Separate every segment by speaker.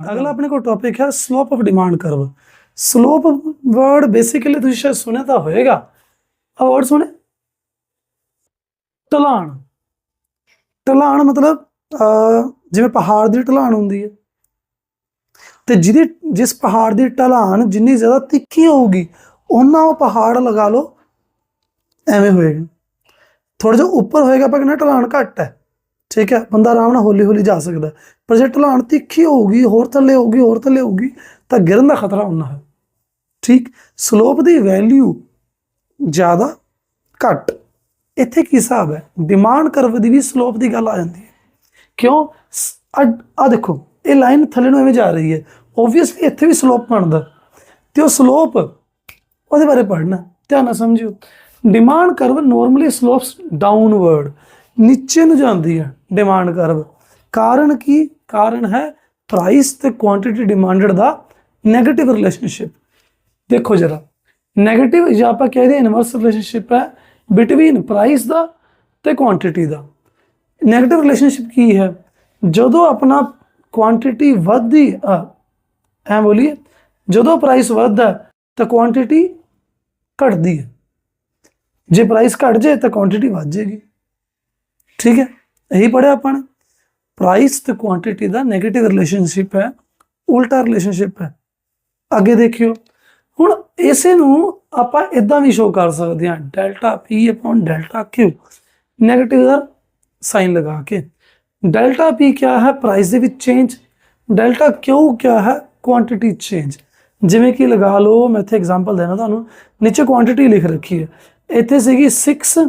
Speaker 1: ਅਗਲਾ ਆਪਣੇ ਕੋਲ ਟੌਪਿਕ ਹੈ slope of demand curve slope word basically ਤੁਸੀਂ ਸ਼ਾਇਦ ਸੁਣਿਆ ਤਾਂ ਹੋਵੇਗਾ ਆ ਵਰਡ ਸੁਣੇ ਢਲਾਣ। ਢਲਾਣ ਮਤਲਬ ਅਹ, ਜਿਵੇਂ ਪਹਾੜ ਦੀ ਢਲਾਣ ਹੁੰਦੀ ਹੈ। ਤੇ ਜਿਹਦੀ ਜਿਸ ਪਹਾੜ ਦੀ ਢਲਾਣ ਜਿੰਨੀ ਜ਼ਿਆਦਾ ਤਿੱਖੀ ਹੋਊਗੀ ਉਹਨਾਂ ਉਹ ਪਹਾੜ ਲਗਾ ਲਓ। ਐਵੇਂ ਹੋਏਗਾ। ਥੋੜਾ ਜਿਹਾ ਉੱਪਰ ਹੋਏਗਾ ਆਪਾਂ ਕਹਿੰਦੇ ਢਲਾਣ ਘੱਟ ਹੈ। ਠੀਕ ਹੈ, ਬੰਦਾ ਆਰਾਮ ਨਾਲ ਹੌਲੀ ਹੌਲੀ ਜਾ ਸਕਦਾ ਪਰ ਜੇ ਢਲਾਣ ਤਿੱਖੀ ਹੋਊਗੀ, ਹੋਰ ਥੱਲੇ ਹੋਊਗੀ, ਹੋਰ ਥੱਲੇ ਹੋਊਗੀ, ਤਾਂ ਗਿਰਨ ਦਾ ਖਤਰਾ ਹੁੰਦਾ ਹੈ। ਠੀਕ ਸਲੋਪ ਦੀ ਵੈਲਿਊ ਜ਼ਿਆਦਾ ਘੱਟ। ਇੱਥੇ ਕੀ ਹਿਸਾਬ ਹੈ? ਡਿਮਾਂਡ ਕਰਵ ਦੀ ਵੀ ਸਲੋਪ ਦੀ ਗੱਲ ਆ ਜਾਂਦੀ ਹੈ। ਕਿਉਂ? ਆ ਦੇਖੋ, ਇਹ ਲਾਈਨ ਥੱਲੇ ਨੂੰ ਐਵੇਂ ਜਾ ਰਹੀ ਹੈ। ਓਬਵੀਅਸਲੀ ਇੱਥੇ ਵੀ ਸਲੋਪ ਬਣਦਾ ਤੇ ਉਹ ਸਲੋਪ ਉਹਦੇ ਬਾਰੇ ਪੜ੍ਹਨਾ, ਧਿਆਨ ਨਾਲ ਸਮਝਿਓ। Demand curve normally slopes downward ਨੀਚੇ ਨੂੰ ਜਾਂਦੀ ਹੈ ਡਿਮਾਂਡ ਕਰਵ। ਕਾਰਨ ਕੀ? ਕਾਰਨ ਹੈ ਪ੍ਰਾਈਸ ਤੇ ਕੁਆਂਟੀਟੀ ਡਿਮਾਂਡਡ ਦਾ ਨੈਗੇਟਿਵ ਰਿਲੇਸ਼ਨਸ਼ਿਪ ਦੇਖੋ ਜਰਾ ਨੈਗੇਟਿਵ ਜਾਂ ਆਪਾਂ ਕਹਿੰਦੇ ਇਨਵਰਸ ਰਿਲੇਸ਼ਨਸ਼ਿਪ ਹੈ ਬਿਟਵੀਨ ਪ੍ਰਾਈਸ ਦਾ ਤੇ ਕੁਆਂਟੀਟੀ ਦਾ। ਨੈਗੇਟਿਵ ਰਿਲੇਸ਼ਨਸ਼ਿਪ ਕੀ ਹੈ? ਜਦੋਂ ਆਪਣਾ ਕੁਆਂਟੀਟੀ ਵੱਧਦੀ ਆ, ਐ ਬੋਲੀਏ, ਜਦੋਂ ਪ੍ਰਾਈਸ ਵੱਧਦਾ ਤਾਂ ਕੁਆਂਟੀਟੀ ਘਟਦੀ ਹੈ। ਜੇ ਪ੍ਰਾਈਸ ਘਟ ਜਾਏ ਤਾਂ ਕੁਆਂਟੀਟੀ ਵੱਧ ਜਾਏਗੀ। ਠੀਕ ਹੈ? ਇਹੀ ਪੜਿਆ ਆਪਾਂ ਨੇ। ਪ੍ਰਾਈਸ ਤੇ ਕੁਆਂਟੀਟੀ ਦਾ 네ਗੇਟਿਵ ਰਿਲੇਸ਼ਨਸ਼ਿਪ ਹੈ, ਉਲਟਾ ਰਿਲੇਸ਼ਨਸ਼ਿਪ ਹੈ। ਅੱਗੇ ਦੇਖਿਓ। ਹੁਣ ਇਸੇ ਨੂੰ ਆਪਾਂ ਇਦਾਂ ਵੀ ਸ਼ੋ ਕਰ ਸਕਦੇ ਹਾਂ। Delta P upon delta Q negative ਦਾ ਸਾਈਨ ਲਗਾ ਕੇ। ਡੈਲਟਾ ਪੀ ਕਿਆ ਹੈ? ਪ੍ਰਾਈਸ ਦੇ ਵਿੱਚ ਚੇਂਜ ਡੈਲਟਾ ਕਿਊ ਕਿਆ ਹੈ? ਕੁਆਂਟੀਟੀ ਚੇਂਜ ਜਿਵੇਂ ਕਿ ਲਗਾ ਲਓ, ਮੈਂ ਇੱਥੇ ਐਗਜ਼ਾਮਪਲ ਦੇਣਾ ਤੁਹਾਨੂੰ। ਨੀਚੇ ਕੁਆਂਟੀਟੀ ਲਿਖ ਰੱਖੀ ਹੈ। ਇੱਥੇ ਸੀਗੀ 6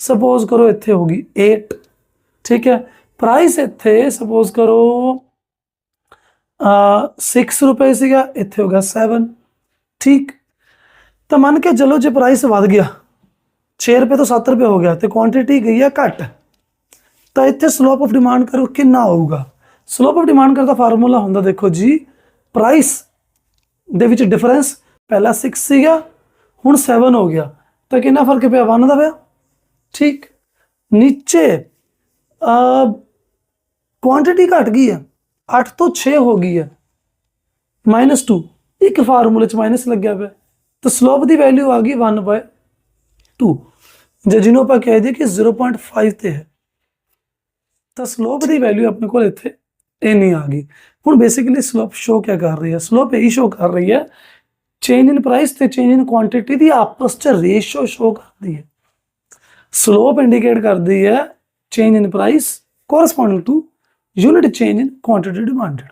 Speaker 1: ਸਪੋਜ਼ ਕਰੋ ਇੱਥੇ ਹੋਗੀ 8 ਠੀਕ ਹੈ। ਪ੍ਰਾਈਸ ਇੱਥੇ ਸਪੋਜ਼ ਕਰੋ ਅ 6 ਰੁਪਏ ਸੀਗਾ, ਇੱਥੇ ਹੋ ਗਿਆ 7 ਠੀਕ। ਤਾਂ ਮੰਨ ਕੇ ਚਲੋ ਜੇ ਪ੍ਰਾਈਸ ਵੱਧ ਗਿਆ 6 ਰੁਪਏ ਤੋਂ 7 ਰੁਪਏ ਹੋ ਗਿਆ, ਤੇ ਕੁਆਂਟੀਟੀ ਗਈ ਆ ਘਟ, ਤਾਂ ਇੱਥੇ ਸਲੋਪ ਆਫ ਡਿਮਾਂਡ ਕਰੋ, ਕਿੰਨਾ ਹੋਊਗਾ? ਸਲੋਪ ਆਫ ਡਿਮਾਂਡ ਕਰਦਾ ਫਾਰਮੂਲਾ ਹੁੰਦਾ, ਦੇਖੋ ਜੀ ਪ੍ਰਾਈਸ ਦੇ ਵਿੱਚ ਡਿਫਰੈਂਸ ਪਹਿਲਾਂ 6 ਸੀਗਾ, ਹੁਣ 7 ਹੋ ਗਿਆ, ਤਾਂ ਕਿੰਨਾ ਫ਼ਰਕ ਪਿਆ? 1 ਦਾ ਪਿਆ। ਠੀਕ ਨੀਚੇ ਅ ਕੁਆਂਟੀਟੀ ਘਟ ਗਈ ਹੈ 8 ਤੋਂ 6 ਹੋ ਗਈ ਹੈ -2 ਇੱਕ ਫਾਰਮੂਲੇ ਚ ਮਾਈਨਸ ਲੱਗਿਆ ਪਿਆ ਤਾਂ ਸਲੋਪ ਦੀ ਵੈਲਿਊ ਆ ਗਈ 1 ਬਾਈ 2 ਜੇ ਜਿਹਨੂੰ ਆਪਾਂ ਕਹਿ ਦਈਏ ਕਿ 0.5 ਤੇ ਹੈ ਤਾਂ ਸਲੋਪ ਦੀ ਵੈਲਿਊ ਆਪਣੇ ਕੋਲ ਇੱਥੇ ਇੰਨੀ ਆ ਗਈ ਹੁਣ ਬੇਸਿਕਲੀ ਸਲੋਪ ਸ਼ੋ ਕਿਆ ਕਰ ਰਹੀ ਹੈ ਸਲੋਪ ਇਹੀ ਸ਼ੋ ਕਰ ਰਹੀ ਹੈ ਚੇਂਜ ਇਨ ਪ੍ਰਾਈਸ ਤੇ ਚੇਂਜ ਇਨ ਕੁਆਂਟੀਟੀ ਦੀ ਆਪਸ ਚ ਰੇਸ਼ੋ ਸ਼ੋ ਕਰਦੀ ਹੈ ਸਲੋਪ ਇੰਡੀਕੇਟ ਕਰਦੀ ਹੈ change in price corresponding to unit change in quantity demanded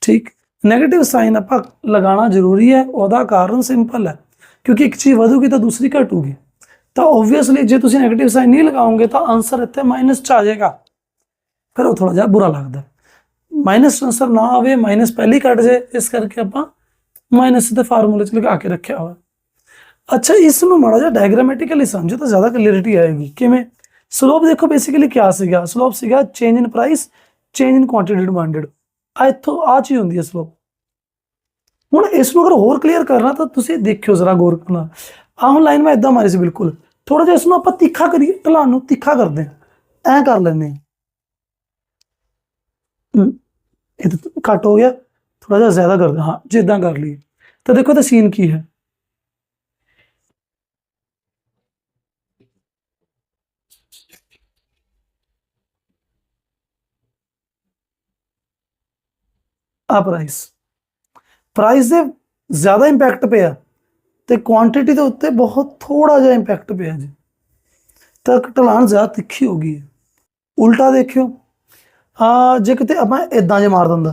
Speaker 1: ਠੀਕ। 네ਗੇਟਿਵ ਸਾਈਨ ਆਪਾਂ ਲਗਾਉਣਾ ਜ਼ਰੂਰੀ ਹੈ, ਉਹਦਾ ਕਾਰਨ ਸਿੰਪਲ ਹੈ। ਕਿਉਂਕਿ ਇੱਕ ਚੀਜ਼ ਵਧੂਗੀ ਤਾਂ ਦੂਸਰੀ ਘਟੂਗੀ। ਤਾਂ ਆਬਵੀਅਸਲੀ ਜੇ ਤੁਸੀਂ 네ਗੇਟਿਵ ਸਾਈਨ ਨਹੀਂ ਲਗਾਓਗੇ ਤਾਂ ਆਨਸਰ ਇੱਥੇ ਮਾਈਨਸ ਚ ਆ ਜਾਏਗਾ। ਫਿਰ ਉਹ ਥੋੜਾ ਜਿਹਾ ਬੁਰਾ ਲੱਗਦਾ। ਮਾਈਨਸ ਆਨਸਰ ਨਾ ਆਵੇ ਮਾਈਨਸ ਪਹਿਲੀ ਕੱਟ ਜੇ ਇਸ ਕਰਕੇ ਆਪਾਂ ਮਾਈਨਸ ਦੇ ਫਾਰਮੂਲੇ ਚ ਲਗਾ ਕੇ ਰੱਖਿਆ ਹੋਇਆ। ਅੱਛਾ, ਇਸ ਨੂੰ ਮਾੜਾ ਜਿਹਾ ਡਾਇਗਰਾਮੈਟਿਕਲੀ ਸਮਝੋ ਤਾਂ ਜ਼ਿਆਦਾ ਕਲੀਅਰਿਟੀ ਆਏਗੀ। ਕਿਵੇਂ? ਸਲੋਪ ਦੇਖੋ ਬੇਸਿਕਲੀ ਕੀ ਸੀਗਾ? ਸਲੋਪ ਸੀਗਾ change in price change in quantity demanded ਆ ਇੱਥੋਂ ਆ ਚੀਜ਼ ਹੁੰਦੀ ਹੈ ਸਲੋਪ ਹੁਣ ਇਸ ਨੂੰ ਅਗਰ ਹੋਰ ਕਲੀਅਰ ਕਰਨਾ ਤਾਂ ਤੁਸੀਂ ਦੇਖਿਓ ਜ਼ਰਾ ਗੌਰ ਨਾਲ। ਆਹ ਹੁਣ ਲਾਈਨ ਮੈਂ ਇਦਾਂ ਮਾਰੀ ਸੀ ਬਿਲਕੁਲ। ਥੋੜਾ ਜਿਹਾ ਇਸ ਨੂੰ ਆਪਾਂ ਤਿੱਖਾ ਕਰੀਏ, ਢਲਾਨ ਨੂੰ ਤਿੱਖਾ ਕਰਦੇ ਹਾਂ। ਐਂ ਕਰ ਲੈਂਦੇ ਇਹ ਤਾਂ ਘੱਟ ਹੋ ਗਿਆ। ਥੋੜਾ ਜਿਹਾ ਜ਼ਿਆਦਾ ਕਰਦੇ ਹਾਂ। ਹਾਂ, ਜਿੱਦਾਂ ਕਰ ਲਈਏ। ਤਾਂ ਦੇਖੋ ਤਾਂ ਸੀਨ ਕੀ ਹੈ? ਆ ਪ੍ਰਾਈਸ ਪ੍ਰਾਈਸ ਦੇ ਜ਼ਿਆਦਾ ਇੰਪੈਕਟ ਪਿਆ ਤੇ ਕੁਆਂਟੀਟੀ ਦੇ ਉੱਤੇ ਬਹੁਤ ਥੋੜਾ ਜਿਹਾ ਇੰਪੈਕਟ ਪਿਆ ਜੀ। ਤਾਂ ਢਲਾਣ ਜ਼ਿਆਦਾ ਤਿੱਖੀ ਹੋ ਗਈ ਹੈ। ਉਲਟਾ ਦੇਖਿਓ ਆ ਜੇ ਕਿਤੇ ਆਪਾਂ ਇਦਾਂ ਜੇ ਮਾਰ ਦਿੰਦਾ,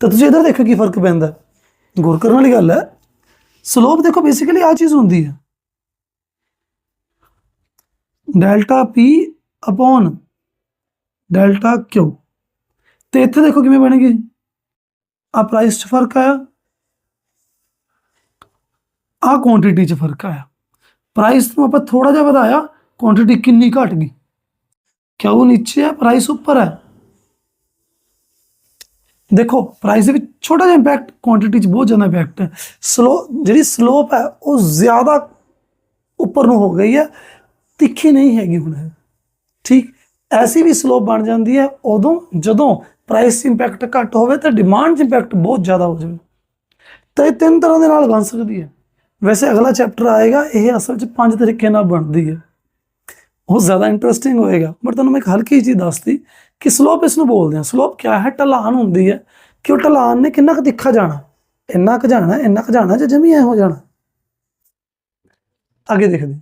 Speaker 1: ਤਾਂ ਤੁਸੀਂ ਇਧਰ ਦੇਖੋ ਕੀ ਫ਼ਰਕ ਪੈਂਦਾ। ਹੈ। ਗੌਰ ਕਰਨ ਵਾਲੀ ਗੱਲ ਹੈ ਸਲੋਪ ਦੇਖੋ ਬੇਸਿਕਲੀ ਆ ਚੀਜ਼ ਹੁੰਦੀ ਹੈ। Delta P upon delta Q ਤੇ ਇੱਥੇ ਦੇਖੋ ਕਿਵੇਂ ਬਣੇਗੀ। ਆ ਪ੍ਰਾਈਸ 'ਚ ਫ਼ਰਕ ਆਇਆ। ਆ ਕੁਆਂਟੀਟੀ 'ਚ ਫ਼ਰਕ ਆਇਆ। ਪ੍ਰਾਈਸ ਨੂੰ ਆਪਾਂ ਥੋੜਾ ਜਿਹਾ ਵਧਾਇਆ ਕੁਆਂਟੀਟੀ ਕਿੰਨੀ ਘਟ ਗਈ। ਕਿਉਂ ਨੀਚੇ ਹੈ ਪ੍ਰਾਈਸ ਉੱਪਰ ਹੈ ਦੇਖੋ ਪ੍ਰਾਈਸ ਦੇ ਵਿੱਚ ਛੋਟਾ ਜਿਹਾ ਇੰਪੈਕਟ ਕੁਆਂਟੀਟੀ 'ਚ ਬਹੁਤ ਜ਼ਿਆਦਾ ਇੰਪੈਕਟ ਹੈ। ਸਲੋ ਜਿਹੜੀ ਸਲੋਪ ਹੈ, ਉਹ ਜ਼ਿਆਦਾ ਉੱਪਰ ਨੂੰ ਹੋ ਗਈ ਹੈ। ਤਿੱਖੀ ਨਹੀਂ ਹੈਗੀ ਹੁਣ ਠੀਕ? ਐਸੀ ਵੀ ਸਲੋਪ ਬਣ ਜਾਂਦੀ ਹੈ, ਉਦੋਂ ਜਦੋਂ ਪ੍ਰਾਈਸ ਇੰਪੈਕਟ ਘੱਟ ਹੋਵੇ ਤੇ ਡਿਮਾਂਡ 'ਚ ਇੰਪੈਕਟ ਬਹੁਤ ਜ਼ਿਆਦਾ ਹੋ ਜਾਵੇ। ਤਾਂ ਇਹ ਤਿੰਨ ਤਰ੍ਹਾਂ ਦੇ ਨਾਲ ਬਣ ਸਕਦੀ ਹੈ। ਵੈਸੇ ਅਗਲਾ ਚੈਪਟਰ ਆਏਗਾ, ਇਹ ਅਸਲ 'ਚ ਪੰਜ ਤਰੀਕੇ ਨਾਲ ਬਣਦੀ ਹੈ। ਉਹ ਜ਼ਿਆਦਾ ਇੰਟਰਸਟਿੰਗ ਹੋਏਗਾ। ਬਟ ਤੁਹਾਨੂੰ ਮੈਂ ਇੱਕ ਹਲਕੀ ਜਿਹੀ ਦੱਸਦੀ ਕਿ ਸਲੋਪ ਇਸ ਨੂੰ ਬੋਲਦੇ ਆ ਸਲੋਪ ਕਿਆ ਹੈ? ਢਲਾਨ ਹੁੰਦੀ ਹੈ। ਕਿ ਉਹ ਢਲਾਨ ਨੇ ਕਿੰਨਾ ਕੁ ਤਿੱਖਾ ਜਾਣਾ? ਇੰਨਾ ਕੁ ਜਾਣਾ, ਇੰਨਾ ਕੁ ਜਾਣਾ ਜਾਂ ਜਮੀ ਐ ਹੋ ਜਾਣਾ? ਅੱਗੇ ਦੇਖਦੇ